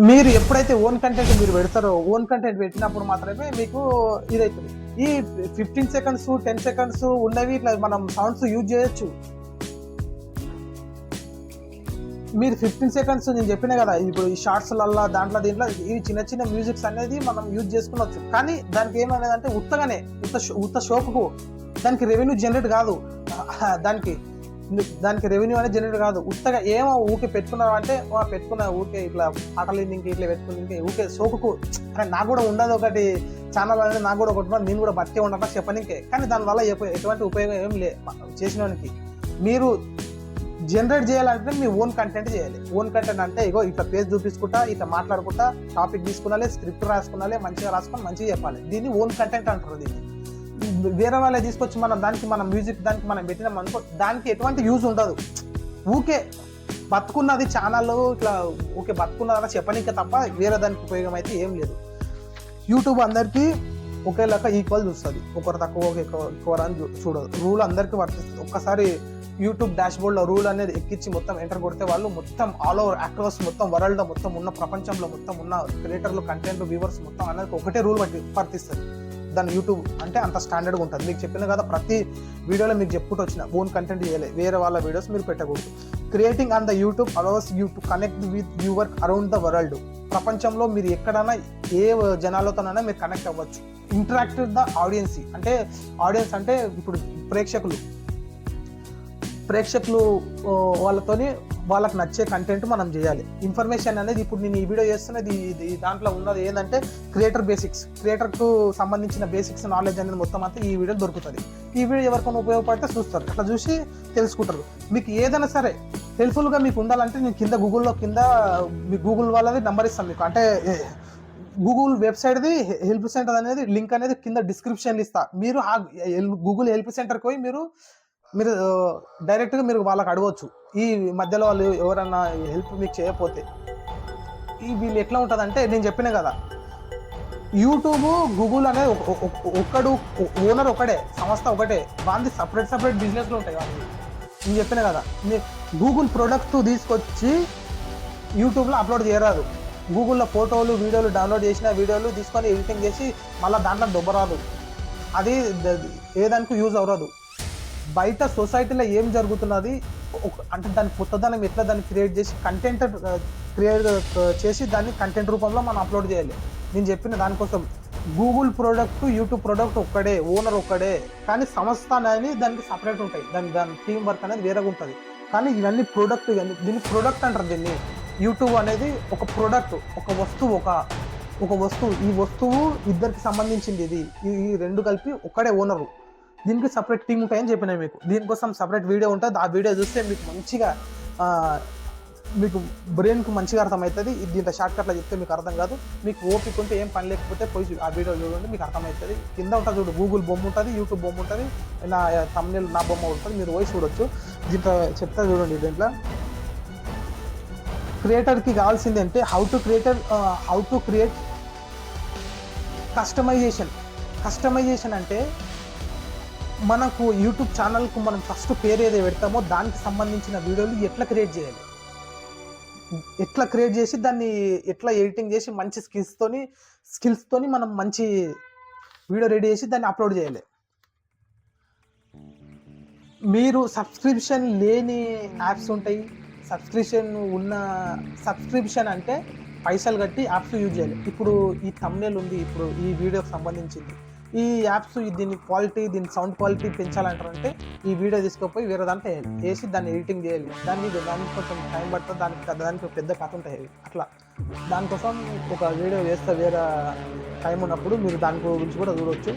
మీరు ఎప్పుడైతే own content మీరు పెడతారో ఓన్ కంటెంట్ పెట్టినప్పుడు మాత్రమే మీకు ఇదైతుంది. ఈ ఫిఫ్టీన్ సెకండ్స్ టెన్ సెకండ్స్ ఉన్నవి ఇట్లా మనం సౌండ్స్ యూజ్ చేయొచ్చు. మీరు ఫిఫ్టీన్ సెకండ్స్ నేను చెప్పిన కదా ఇప్పుడు ఈ షార్ట్స్లల్లో దాంట్లో దీంట్లో ఇవి చిన్న చిన్న మ్యూజిక్స్ అనేది మనం యూజ్ చేసుకోవచ్చు. కానీ దానికి ఏమనేది అంటే ఉత్తగానే ఉత్త షో- ఉత్త షోకు దానికి రెవెన్యూ జనరేట్ కాదు. దానికి దానికి రెవెన్యూ అనేది జనరేట్ కాదు. ఉత్తగా ఏమో ఊకే పెట్టుకున్నావు అంటే పెట్టుకున్నా ఊకే ఇట్లా పాటలు ఇంక ఇట్లా పెట్టుకుని ఇంకా ఊకే సోకుకు. కానీ నాకు కూడా ఉండదు ఒకటి. ఛానల్ అనేది నాకు కూడా ఒకటి నేను కూడా బతికే ఉండటం చెప్పనికే కానీ దానివల్ల ఎటువంటి ఉపయోగం ఏం లే చేసినోనికి. మీరు జనరేట్ చేయాలంటే మీ ఓన్ కంటెంట్ చేయాలి. ఓన్ కంటెంట్ అంటే ఇగో ఇట్లా పేజ్ చూపించుకుంటా ఇట్లా మాట్లాడుకుంటా టాపిక్ తీసుకున్నాలే స్క్రిప్ట్ రాసుకున్నాలే మంచిగా రాసుకొని మంచిగా చెప్పాలి. దీన్ని ఓన్ కంటెంట్ అంటారు దీన్ని. వేరే వాళ్ళే తీసుకొచ్చి మనం దానికి మనం మ్యూజిక్ దానికి మనం పెట్టినాం అనుకో దానికి ఎటువంటి యూజ్ ఉండదు. ఊకే బతుకున్నది ఛానల్ ఇట్లా ఊకే బతుకున్నదని చెప్పనీకే తప్ప వేరే దానికి ఉపయోగం అయితే ఏం లేదు. యూట్యూబ్ అందరికీ ఒకేలాగా ఈక్వల్ చూస్తుంది. ఒకరు తక్కువ ఎక్కువ అని చూ- చూడదు రూల్ అందరికీ వర్తిస్తుంది. ఒక్కసారి యూట్యూబ్ డాష్ బోర్డ్లో రూల్ అనేది ఎక్కించి మొత్తం ఎంటర్ కొడితే వాళ్ళు మొత్తం ఆల్ ఓవర్ అక్రాస్ మొత్తం వరల్డ్లో మొత్తం ఉన్న ప్రపంచంలో మొత్తం ఉన్న క్రియేటర్లు కంటెంట్ వ్యూవర్స్ మొత్తం అనేది ఒకటే రూల్ పట్టి వర్తిస్తుంది. దాని యూట్యూబ్ అంటే అంత స్టాండర్డ్గా ఉంటుంది. మీకు చెప్పిన కదా ప్రతి వీడియోలో మీకు చెప్పుకుంటూ వచ్చిన ఓన్ కంటెంట్ చేయలే వేరే వాళ్ళ వీడియోస్ మీరు పెట్టకూడదు. Creating on the YouTube allows you to connect with your around the world ప్రపంచంలో మీరు ఎక్కడైనా ఏ జనాలతోనైనా మీరు కనెక్ట్ అవ్వచ్చు. ఇంటరాక్ట్ ద ఆడియన్స్ అంటే ఆడియన్స్ అంటే ఇప్పుడు ప్రేక్షకులు. ప్రేక్షకులు వాళ్ళతోని వాళ్ళకి నచ్చే కంటెంట్ మనం చేయాలి. ఇన్ఫర్మేషన్ అనేది ఇప్పుడు నేను ఈ వీడియో చేస్తున్నది ఇది దాంట్లో ఉన్నది ఏంటంటే క్రియేటర్ బేసిక్స్ క్రియేటర్కు సంబంధించిన బేసిక్స్ నాలెడ్జ్ అనేది మొత్తం అంతా ఈ వీడియో దొరుకుతుంది. ఈ వీడియో ఎవరికైనా ఉపయోగపడితే చూస్తారు. అట్లా చూసి తెలుసుకుంటారు. మీకు ఏదైనా సరే హెల్ప్ఫుల్గా మీకు ఉండాలంటే నేను కింద గూగుల్లో కింద మీ గూగుల్ వాళ్ళది నెంబర్ ఇస్తాను మీకు. అంటే గూగుల్ వెబ్సైట్ది హెల్ప్ సెంటర్ అనేది లింక్ అనేది కింద డిస్క్రిప్షన్ ఇస్తా. మీరు ఆ గూగుల్ హెల్ప్ సెంటర్కి పోయి మీరు మీరు డైరెక్ట్గా మీరు వాళ్ళకి అడగవచ్చు ఈ మధ్యలో వాళ్ళు ఎవరన్నా హెల్ప్ మీకు చేయకపోతే ఈ వీళ్ళు ఎట్లా ఉంటుందంటే నేను చెప్పిన కదా యూట్యూబ్ గూగుల్ అనేది ఒక్కడు ఓనర్ ఒకటే సంస్థ ఒకటే వాళ్ళది సపరేట్ సపరేట్ బిజినెస్లు ఉంటాయి వాళ్ళకి నేను చెప్పిన కదా మీ గూగుల్ ప్రొడక్ట్ తీసుకొచ్చి యూట్యూబ్లో అప్లోడ్ చేయరాదు. గూగుల్లో ఫోటోలు వీడియోలు డౌన్లోడ్ చేసిన వీడియోలు తీసుకొని ఎడిటింగ్ చేసి మళ్ళీ దాంట్లో దొబ్బరాదు. అది ఏదానికి యూజ్ అవ్వదు బయట సొసైటీలో ఏం జరుగుతున్నది? అంటే దాని కొత్తదనం ఎట్లా దాన్ని క్రియేట్ చేసి కంటెంట్ క్రియేట్ చేసి దాన్ని కంటెంట్ రూపంలో మనం అప్లోడ్ చేయాలి. నేను చెప్పిన దానికోసం గూగుల్ ప్రోడక్ట్ యూట్యూబ్ ప్రోడక్ట్ ఒక్కడే ఓనర్ ఒక్కడే కానీ సంస్థ అనేది దానికి సపరేట్ ఉంటాయి. దాని దాని టీం వర్క్ అనేది వేరేగా ఉంటుంది. కానీ ఇవన్నీ ప్రోడక్ట్ ఇవన్నీ దీన్ని ప్రోడక్ట్ అంటారు దీన్ని. యూట్యూబ్ అనేది ఒక ప్రోడక్ట్ ఒక వస్తువు ఒక ఒక వస్తువు. ఈ వస్తువు ఇద్దరికి సంబంధించింది ఇది. ఈ రెండు కలిపి ఒక్కడే ఓనరు దీనికి సపరేట్ టీమ్ ఉంటాయని చెప్పిన మీకు. దీనికోసం సపరేట్ వీడియో ఉంటుంది. ఆ వీడియో చూస్తే మీకు మంచిగా మీకు బ్రెయిన్కి మంచిగా అర్థమవుతుంది. దీంట్లో షార్ట్ కట్లో చెప్తే మీకు అర్థం కాదు. మీకు ఓపిక ఉంటే ఏం పని లేకపోతే పోయి ఆ వీడియో చూడండి మీకు అర్థమవుతుంది. కింద ఉంటుంది చూడు గూగుల్ బొమ్మ ఉంటుంది యూట్యూబ్ బొమ్మ ఉంటుంది నా తమిళ నా బొమ్మ ఉంటుంది. మీరు పోయి చూడొచ్చు. దీంట్లో చెప్తా చూడండి దీంట్లో. క్రియేటర్కి కావాల్సింది అంటే how to creator how to create customisation customisation అంటే మనకు యూట్యూబ్ ఛానల్కు మనం ఫస్ట్ పేరు ఏదో పెడతామో దానికి సంబంధించిన వీడియోలు ఎట్లా క్రియేట్ చేయాలి? ఎట్లా క్రియేట్ చేసి దాన్ని ఎట్లా ఎడిటింగ్ చేసి మంచి స్కిల్స్తోని స్కిల్స్తోని మనం మంచి వీడియో రెడీ చేసి దాన్ని అప్లోడ్ చేయాలి. మీరు సబ్స్క్రిప్షన్ లేని యాప్స్ ఉంటాయి. సబ్స్క్రిప్షన్ ఉన్న సబ్స్క్రిప్షన్ అంటే పైసలు కట్టి యాప్స్ యూజ్ చేయాలి. ఇప్పుడు ఈ తమ్నేల్ ఉంది ఇప్పుడు ఈ వీడియోకి సంబంధించింది. ఈ యాప్స్ దీని క్వాలిటీ దీని సౌండ్ క్వాలిటీ పెంచాలంటారంటే ఈ వీడియో తీసుకుపోయి వేరే దాంట్లో వేయాలి వేసి దాన్ని ఎడిటింగ్ చేయాలి. దాన్ని దానికి కొంచెం టైం పడుతుంది దానికి పెద్ద- దానికి ఒక పెద్ద కథ ఉంటాయి అట్లా. దానికోసం ఒక వీడియో వేస్తే వేరే టైం ఉన్నప్పుడు మీరు దాని గురించి కూడా చూడవచ్చు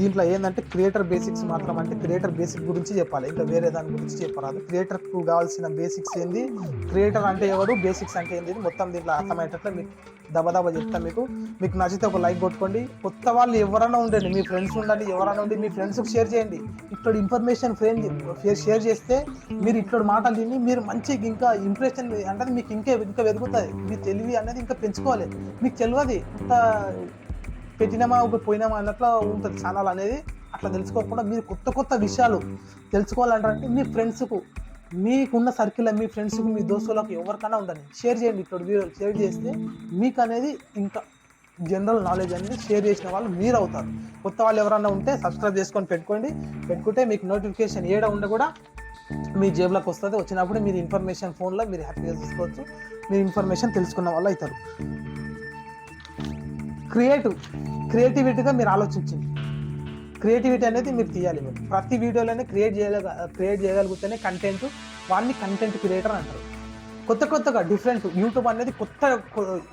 దీంట్లో ఏంటంటే క్రియేటర్ బేసిక్స్ మాత్రం అంటే క్రియేటర్ బేసిక్ గురించి చెప్పాలి. ఇంకా వేరే దాని గురించి చెప్పరాదు. క్రియేటర్కు కావాల్సిన బేసిక్స్ ఏంది? క్రియేటర్ అంటే ఎవరు? బేసిక్స్ అంటే ఏంది? మొత్తం దీంట్లో అర్థమయ్యేటట్లు మీకు దబదబా చెప్తాను మీకు. మీకు నచ్చితే ఒక లైక్ కొట్టుకోండి. కొత్త వాళ్ళు ఎవరైనా ఉండండి మీ ఫ్రెండ్స్ ఉండండి ఎవరైనా ఉండి మీ ఫ్రెండ్స్కి షేర్ చేయండి. ఇక్కడ ఇన్ఫర్మేషన్ ఫ్రేమ్ షేర్ చేస్తే మీరు ఇక్కడ మాటలు విని మీరు మంచిగా ఇంకా ఇంప్రెషన్ అంటే మీకు ఇంకా ఇంకా వెతుకుతుంది మీ తెలివి అనేది ఇంకా పెంచుకోవాలి. మీకు తెలియదు ఇంత పెట్టినామా ఒక పోయినామా అన్నట్లు ఉంటుంది ఛానల్ అనేది. అట్లా తెలుసుకోకుండా మీరు కొత్త కొత్త విషయాలు తెలుసుకోవాలంటే మీ ఫ్రెండ్స్కు మీకున్న సర్కిల్ మీ ఫ్రెండ్స్కి మీ దోస్తులకు ఎవరికైనా ఉండండి. షేర్ చేయండి ఇప్పుడు వీడియోలు షేర్ చేస్తే మీకు అనేది ఇంకా జనరల్ నాలెడ్జ్ అనేది షేర్ చేసిన వాళ్ళు మీరు అవుతారు. కొత్త వాళ్ళు ఎవరైనా ఉంటే సబ్స్క్రైబ్ చేసుకొని పెట్టుకోండి. పెట్టుకుంటే మీకు నోటిఫికేషన్ ఏడ ఉండ కూడా మీ జేబులోకి వస్తుంది. వచ్చినప్పుడు మీరు ఇన్ఫర్మేషన్ ఫోన్లో మీరు హ్యాపీగా చూసుకోవచ్చు. మీరు ఇన్ఫర్మేషన్ తెలుసుకున్న వాళ్ళు అవుతారు. క్రియేటివ్ క్రియేటివిటీగా మీరు ఆలోచించండి. క్రియేటివిటీ అనేది మీరు తీయాలి మీరు. ప్రతి వీడియోలోనే క్రియేట్ చేయగల క్రియేట్ చేయగలిగితేనే కంటెంట్ వాడిని కంటెంట్ క్రియేటర్ అంటారు. కొత్త కొత్తగా డిఫరెంట్ యూట్యూబ్ అనేది కొత్త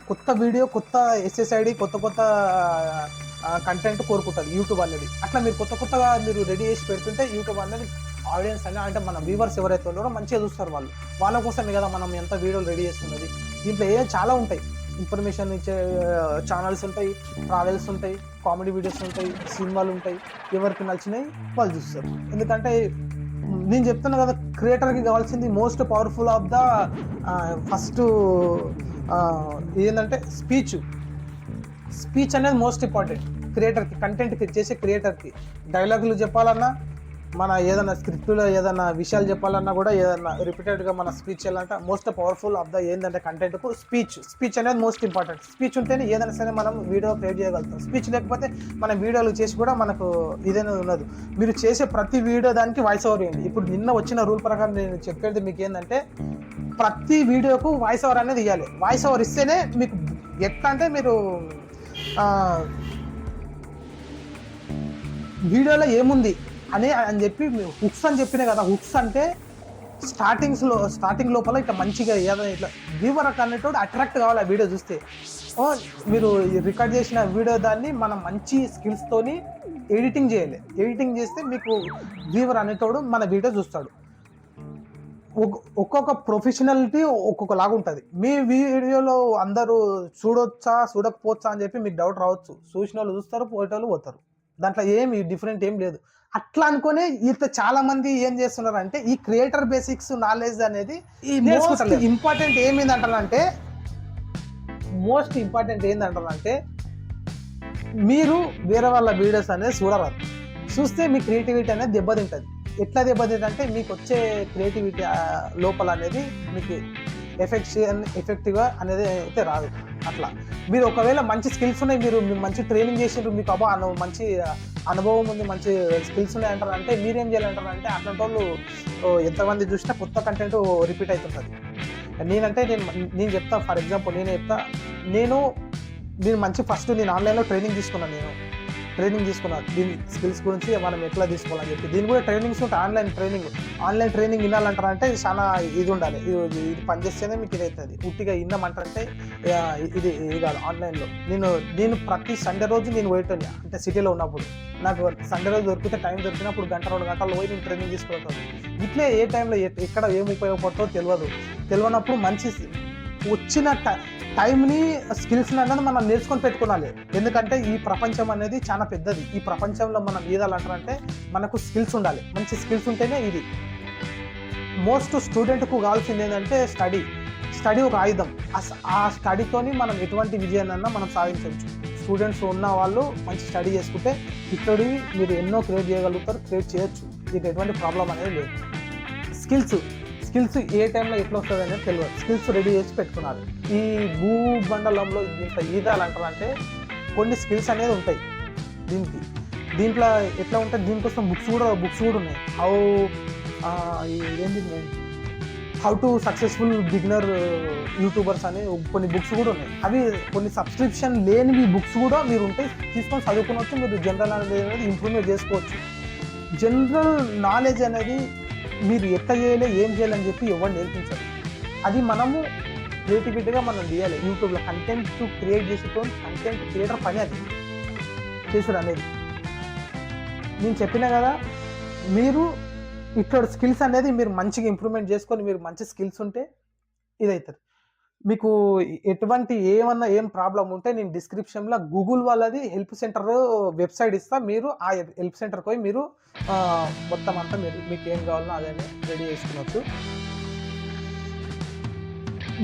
కొత్త వీడియో కొత్త ఎస్ఎస్ఐడి కొత్త కొత్త కంటెంట్ కోరుకుంటుంది యూట్యూబ్ అనేది. అట్లా మీరు కొత్త కొత్తగా మీరు రెడీ చేసి పెడుతుంటే యూట్యూబ్ అనేది ఆడియన్స్ అనే అంటే మన వ్యూవర్స్ ఎవరైతే ఉన్నారో మంచిగా చూస్తారు వాళ్ళు. వాళ్ళ కోసమే కదా మనం ఎంత వీడియోలు రెడీ చేస్తున్నది. దీంట్లో ఏ చాలా ఉంటాయి. ఇన్ఫర్మేషన్ ఇచ్చే ఛానల్స్ ఉంటాయి ట్రావెల్స్ ఉంటాయి కామెడీ వీడియోస్ ఉంటాయి సినిమాలు ఉంటాయి. ఎవరికి నచ్చినాయి వాళ్ళు చూస్తారు. ఎందుకంటే నేను చెప్తున్నా కదా క్రియేటర్కి కావాల్సింది most powerful of the first ఏంటంటే స్పీచ్ స్పీచ్ అనేది మోస్ట్ ఇంపార్టెంట్ క్రియేటర్కి కంటెంట్ చేసే క్రియేటర్కి డైలాగులు చెప్పాలన్నా మన ఏదైనా స్క్రిప్ట్లో ఏదైనా విషయాలు చెప్పాలన్నా కూడా ఏదైనా రిపీటెడ్గా మన స్పీచ్ చేయాలంటే. మోస్ట్ పవర్ఫుల్ ఆఫ్ ద ఏంటంటే కంటెంట్కు స్పీచ్ స్పీచ్ అనేది మోస్ట్ ఇంపార్టెంట్ స్పీచ్ ఉంటేనే ఏదైనా సరే మనం వీడియో క్రియేట్ చేయగలుగుతాం. స్పీచ్ లేకపోతే మన వీడియోలు చేసి కూడా మనకు ఇదేనా ఉన్నది. మీరు చేసే ప్రతి వీడియో దానికి వాయిస్ ఓవర్ ఇవ్వండి ఇప్పుడు నిన్న వచ్చిన రూల్ ప్రకారం నేను చెప్పేది మీకు ఏంటంటే ప్రతి వీడియోకు వాయిస్ ఓవర్ అనేది ఇవ్వాలి వాయిస్ ఓవర్ ఇస్తేనే మీకు ఎట్లా అంటే మీరు వీడియోలో ఏముంది? అని అని చెప్పి హుక్స్ అని చెప్పినా కదా హుక్స్ అంటే స్టార్టింగ్స్లో స్టార్టింగ్ లోపల ఇట్లా మంచిగా ఏదైనా ఇట్లా వ్యూవర్ అనేటోడు అట్రాక్ట్ కావాలి ఆ వీడియో చూస్తే. ఓ, మీరు రికార్డ్ చేసిన వీడియో దాన్ని మనం మంచి స్కిల్స్తోని ఎడిటింగ్ చేయాలి. ఎడిటింగ్ చేస్తే మీకు వ్యూవర్ అనేటోడు మన వీడియో చూస్తాడు. ఒక్కొక్క ప్రొఫెషనాలిటీ ఒక్కొక్కలాగా ఉంటుంది. మీ వీడియోలో అందరూ చూడొచ్చా చూడకపోవచ్చా అని చెప్పి మీకు డౌట్ రావచ్చు. చూసిన వాళ్ళు చూస్తారు పోయేటోళ్ళు పోతారు. దాంట్లో ఏమి డిఫరెంట్ ఏం లేదు. అట్లా అనుకునే ఇంత చాలా మంది ఏం చేస్తున్నారు అంటే ఈ క్రియేటర్ బేసిక్స్ నాలెడ్జ్ అనేది. ఇంపార్టెంట్ ఏమిందంటారంటే మోస్ట్ ఇంపార్టెంట్ ఏంటంటారంటే మీరు వేరే వాళ్ళ వీడియోస్ అనేది చూడరాదు. చూస్తే మీ క్రియేటివిటీ అనేది దెబ్బతింటుంది. ఎట్లా దెబ్బతింటుంది అంటే మీకు వచ్చే క్రియేటివిటీ లోపల అనేది మీకు ఎఫెక్ట్ ఎఫెక్టివ్గా అనేది అయితే రాదు. అట్లా. మీరు ఒకవేళ మంచి స్కిల్స్ ఉన్నాయి మీరు మీరు మంచి ట్రైనింగ్ చేసిండ్రు మీకు అబ్బా అను- మంచి అనుభవం ఉంది మంచి స్కిల్స్ ఉన్నాయి అంటారు అంటే మీరేం చేయాలంటారంటే అట్లాంటి వాళ్ళు ఎంతమంది చూసినా కొత్త కంటెంట్ రిపీట్ అవుతుంటుంది నేనంటే నేను నేను చెప్తా ఫర్ ఎగ్జాంపుల్ నేను చెప్తా నేను నేను మంచి ఫస్ట్ నేను ఆన్లైన్లో ట్రైనింగ్ తీసుకున్నాను నేను. ట్రైనింగ్ తీసుకున్నారు దీని స్కిల్స్ గురించి మనం ఎట్లా తీసుకోవాలని చెప్పి. దీని కూడా ట్రైనింగ్స్ ఉంటాయి. Online training. ఆన్లైన్ ట్రైనింగ్ వినాలంటారంటే చాలా ఇది ఉండాలి. ఇది ఇది పనిచేస్తేనే మీకు ఇది అవుతుంది ఉట్టిగా విన్నామంటారంటే ఇది ఇది కాదు. ఆన్లైన్లో. నేను నేను ప్రతి సండే రోజు నేను పోయేటోని అంటే సిటీలో ఉన్నప్పుడు. నాకు సండే రోజు దొరికితే టైం దొరికినప్పుడు గంట రెండు గంటలు పోయి నేను ట్రైనింగ్ తీసుకుంటాను ఇట్లే ఏ టైంలో ఎక్కడ ఏం ఉపయోగపడుతుందో తెలియదు తెలియనప్పుడు మంచి వచ్చిన టైంని స్కిల్స్ని అనేది మనం నేర్చుకొని పెట్టుకోవాలి. ఎందుకంటే ఈ ప్రపంచం అనేది చాలా పెద్దది. ఈ ప్రపంచంలో మనం ఈదాలంటారంటే మనకు స్కిల్స్ ఉండాలి. మంచి స్కిల్స్ ఉంటేనే ఇది. మోస్ట్ స్టూడెంట్కు కావాల్సింది ఏంటంటే స్టడీ స్టడీ ఒక ఆయుధం. ఆ స్టడీతోని మనం ఎటువంటి విజయాన్నైనా మనం సాధించవచ్చు. స్టూడెంట్స్ ఉన్న వాళ్ళు మంచి స్టడీ చేసుకుంటే ఇక్కడి మీరు ఎన్నో క్రియేట్ చేయగలుగుతారు క్రియేట్ చేయొచ్చు. దీనికి ఎటువంటి ప్రాబ్లం అనేది లేదు. స్కిల్స్ స్కిల్స్ ఏ టైంలో ఎట్లా వస్తుంది అనేది తెలియదు. స్కిల్స్ రెడీ చేసి పెట్టుకున్నారు. ఈ భూమండలంలో ఇంత ఈదాలంటారంటే కొన్ని స్కిల్స్ అనేది ఉంటాయి దీనికి. దీంట్లో ఎట్లా ఉంటే దీనికోసం బుక్స్ కూడా బుక్స్ కూడా ఉన్నాయి. హౌ ఏంటి how to successful beginner YouTubers అని కొన్ని బుక్స్ కూడా ఉన్నాయి. అవి కొన్ని సబ్స్క్రిప్షన్ లేనివి బుక్స్ కూడా మీరు ఉంటాయి తీసుకొని చదువుకోవచ్చు మీరు జనరల్ నాలెడ్జ్ అనేది ఇంప్రూవ్మెంట్ చేసుకోవచ్చు. జనరల్ నాలెడ్జ్ అనేది మీరు ఎట్ట చేయాలి ఏం చేయాలని చెప్పి ఎవరు నేర్పించారు. అది మనము క్రియేటివిటీగా మనం చేయాలి. యూట్యూబ్లో కంటెంట్ క్రియేట్ చేసుకొని కంటెంట్ క్రియేటర్ పని అది. చేసుడు అనేది. నేను చెప్పిన కదా మీరు ఇట్లా స్కిల్స్ అనేది మీరు మంచిగా ఇంప్రూవ్మెంట్ చేసుకొని మీరు మంచి స్కిల్స్ ఉంటే ఇదవుతుంది మీకు ఎటువంటి ఏమన్నా ఏం ప్రాబ్లం ఉంటే నేను డిస్క్రిప్షన్లో గూగుల్ వాళ్ళది హెల్ప్ సెంటర్ వెబ్సైట్ ఇస్తా. మీరు ఆ హెల్ప్ సెంటర్కి పోయి మీరు మొత్తం అంతా మీరు మీకు ఏం కావాలో అదే రెడీ చేసుకోవచ్చు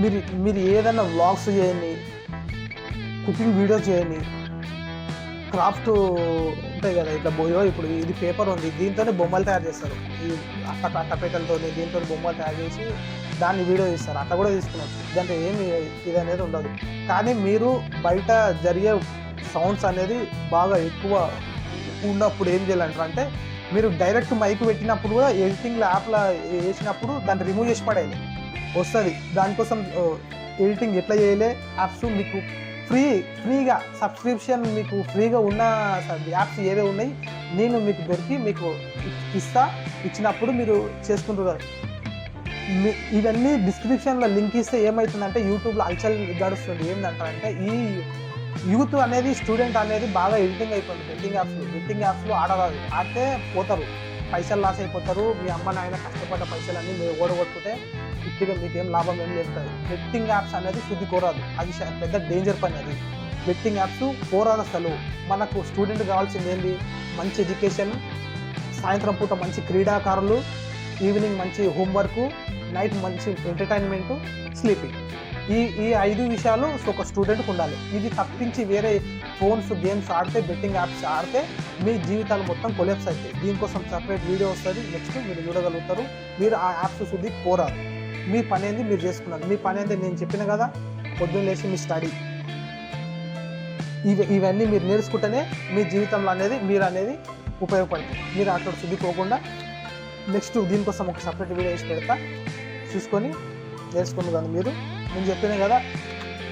మీరు మీరు ఏదైనా వ్లాగ్స్ చేయండి కుకింగ్ వీడియోస్ చేయండి క్రాఫ్ట్ ఉంటాయి కదా ఇట్లా బోయో ఇప్పుడు ఇది పేపర్ ఉంది దీంతోనే బొమ్మలు తయారు చేస్తారు. ఈ అట్ట అట్టపేటలతో దీంతో బొమ్మలు తయారు చేసి దాన్ని వీడియో తీస్తారు. అట్లా కూడా తీసుకున్నారు ఇదంటే ఏమి ఇది అనేది ఉండదు. కానీ మీరు బయట జరిగే సౌండ్స్ అనేది బాగా ఎక్కువ ఉన్నప్పుడు ఏం చేయాలంటారు అంటే మీరు డైరెక్ట్ మైక్ పెట్టినప్పుడు కూడా ఎడిటింగ్ యాప్లో వేసినప్పుడు దాన్ని రిమూవ్ చేసి పడేయాలి. వస్తుంది. దానికోసం ఎడిటింగ్ ఎట్లా చేయలే? యాప్స్ మీకు ఫ్రీ ఫ్రీగా సబ్స్క్రిప్షన్ మీకు ఫ్రీగా ఉన్న యాప్స్ ఏవే ఉన్నాయి నేను మీకు దొరికి మీకు ఇస్తా ఇచ్చినప్పుడు మీరు చేసుకుంటున్నారు. ఇవన్నీ డిస్క్రిప్షన్లో లింక్ ఇస్తే ఏమవుతుందంటే యూట్యూబ్లో అల్చల్ గడుస్తుంది. ఏంటంటారంటే ఈ యూత్ అనేది స్టూడెంట్ అనేది బాగా ఎడిటింగ్ అయిపోయింది. బెట్టింగ్ యాప్స్లో బెట్టింగ్ యాప్స్లో ఆడరాదు ఆడితే పోతారు. పైసలు లాస్ అయిపోతారు. మీ అమ్మ నాయన కష్టపడ్డ పైసలన్నీ మీరు ఓడగొట్టుకుంటే ఇప్పటిగా మీకు ఏం లాభం ఏం లేదు బెట్టింగ్ యాప్స్ అనేది శుద్ధి కోరాదు. అది పెద్ద డేంజర్ పని అది. బెట్టింగ్ యాప్స్ కోరాదు అసలు మనకు స్టూడెంట్ కావాల్సింది ఏంటి మంచి ఎడ్యుకేషన్ సాయంత్రం పూట మంచి క్రీడాకారులు ఈవినింగ్ మంచి హోంవర్క్ నైట్ మంచి ఎంటర్టైన్మెంట్ స్లీపింగ్ ఈ ఈ ఐదు విషయాలు ఒక స్టూడెంట్కి ఉండాలి ఇది తప్పించి వేరే ఫోన్స్ గేమ్స్ ఆడితే బెట్టింగ్ యాప్స్ ఆడితే మీ జీవితాలు మొత్తం కొలెప్స్ అవుతాయి దీనికోసం సపరేట్ వీడియో వస్తుంది. నెక్స్ట్ మీరు చూడగలుగుతారు. మీరు ఆ యాప్స్ చూసి పోరారు మీ పని ఏంది? మీరు చేసుకున్నారు. మీ పని ఏంది? నేను చెప్పిన కదా? పొద్దున్న లేచి మీ స్టడీ ఇవి ఇవన్నీ మీరు నేర్చుకుంటేనే మీ జీవితంలో అనేది మీరు అనేది ఉపయోగపడుతుంది. మీరు అక్కడ శుద్ధిపోకుండా నెక్స్ట్ దీనికోసం ఒక సపరేట్ వీడియో వేసి పెడతా. చూసుకొని నేర్చుకుని కదా మీరు. నేను చెప్పిన కదా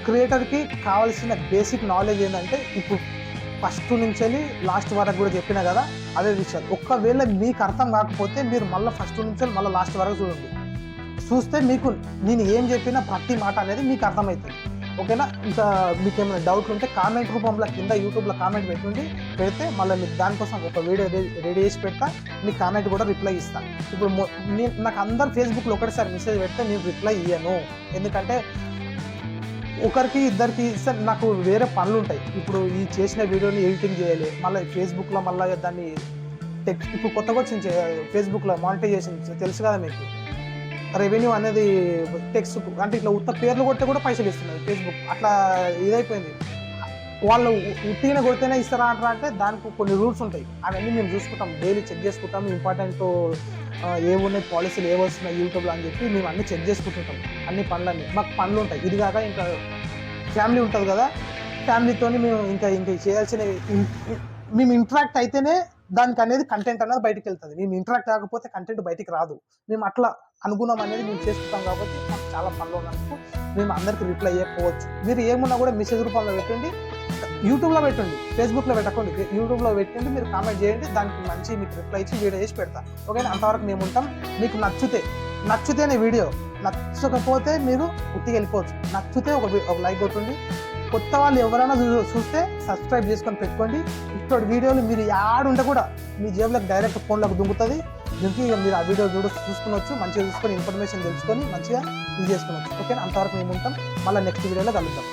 క్రియేటర్కి కావాల్సిన బేసిక్ నాలెడ్జ్ ఏంటంటే ఇప్పుడు ఫస్ట్ నుంచి వెళ్ళి లాస్ట్ వరకు కూడా చెప్పిన కదా అదే విషయాలు ఒక్కవేళ మీకు అర్థం కాకపోతే మీరు మళ్ళీ ఫస్ట్ నుంచి వెళ్ళి మళ్ళీ లాస్ట్ వరకు చూడండి. చూస్తే మీకు నేను ఏం చెప్పినా ప్రతి మాట అనేది మీకు అర్థమవుతుంది. ఓకేనా? ఇంకా మీకు ఏమైనా డౌట్లు ఉంటే కామెంట్ రూపంలో కింద యూట్యూబ్లో కామెంట్ పెట్టండి పెడితే మళ్ళీ మీకు దానికోసం ఒక వీడియో రెడీ చేసి పెడతా మీ కామెంట్ కూడా రిప్లై ఇస్తాను ఇప్పుడు నేను నాకు అందరు ఫేస్బుక్లో ఒకటిసారి మెసేజ్ పెడితే నేను రిప్లై ఇయ్యను. ఎందుకంటే ఒకరికి ఇద్దరికి సార్ నాకు వేరే పనులు ఉంటాయి ఇప్పుడు ఈ చేసిన వీడియోని ఎడిటింగ్ చేయాలి మళ్ళీ ఫేస్బుక్లో మళ్ళీ దాన్ని టెక్స్ట్ ఇప్పుడు కొత్తగా వచ్చింది ఫేస్బుక్లో మానిటైజేషన్ తెలుసు కదా మీకు? రెవెన్యూ అనేది టెక్స్ట్ అంటే ఇట్లా ఉత్త పేర్లు కొడితే కూడా పైసలు ఇస్తున్నారు ఫేస్బుక్. అట్లా ఇదైపోయింది. వాళ్ళు ఉట్టిన కొడితేనే ఇస్తారా అంటారా అంటే దానికి కొన్ని రూల్స్ ఉంటాయి. అవన్నీ మేము చూసుకుంటాం. డైలీ చెక్ చేసుకుంటాం. ఇంపార్టెంట్ ఏమున్నాయి పాలసీలు ఏ వస్తున్నాయి యూట్యూబ్లో అని చెప్పి మేము అన్నీ చెక్ చేసుకుంటుంటాం. అన్ని పనులన్నీ. మాకు పనులు ఉంటాయి. ఇది కాక ఇంకా ఫ్యామిలీ ఉంటుంది కదా ఫ్యామిలీతో మేము ఇంకా ఇంకా చేయాల్సిన మేము ఇంటరాక్ట్ అయితేనే దానికి అనేది కంటెంట్ అనేది బయటకు వెళ్తుంది మేము ఇంటరాక్ట్ కాకపోతే కంటెంట్ బయటికి రాదు. మేము అట్లా అనుగుణం అనేది మేము చేసుకుంటాం కాబట్టి మాకు చాలా పనులు ఉన్నందుకు మేము అందరికి రిప్లై చేయకపోవచ్చు మీరు ఏమున్నా కూడా మెసేజ్ రూపంలో పెట్టండి. యూట్యూబ్లో పెట్టండి. ఫేస్బుక్లో పెట్టకండి. యూట్యూబ్లో పెట్టండి. మీరు కామెంట్ చేయండి. దానికి మంచి మీకు రిప్లై ఇచ్చి వీడియో చేసి పెడతా. ఓకేనా? అంతవరకు మేము ఉంటాం. మీకు నచ్చితే నచ్చితేనే వీడియో. నచ్చకపోతే మీరు ఉట్టికి వెళ్ళిపోవచ్చు. నచ్చితే ఒక ఒక లైక్ కొట్టండి. కొత్త వాళ్ళు ఎవరైనా చూ- చూస్తే సబ్స్క్రైబ్ చేసుకొని పెట్టుకోండి. ఇటువంటి వీడియోలు మీరు యాడుంటే కూడా మీ జేబులకు డైరెక్ట్ ఫోన్లోకి దుంకుతుంది. దుంకి మీరు ఆ వీడియో చూడ చూసుకునొచ్చు మంచిగా చూసుకొని ఇన్ఫర్మేషన్ తెలుసుకొని మంచిగా ఇది చేసుకునొచ్చు. ఓకే అంతవరకు మేము ఉంటాం. మళ్ళీ నెక్స్ట్ వీడియోలో కలుద్దాం.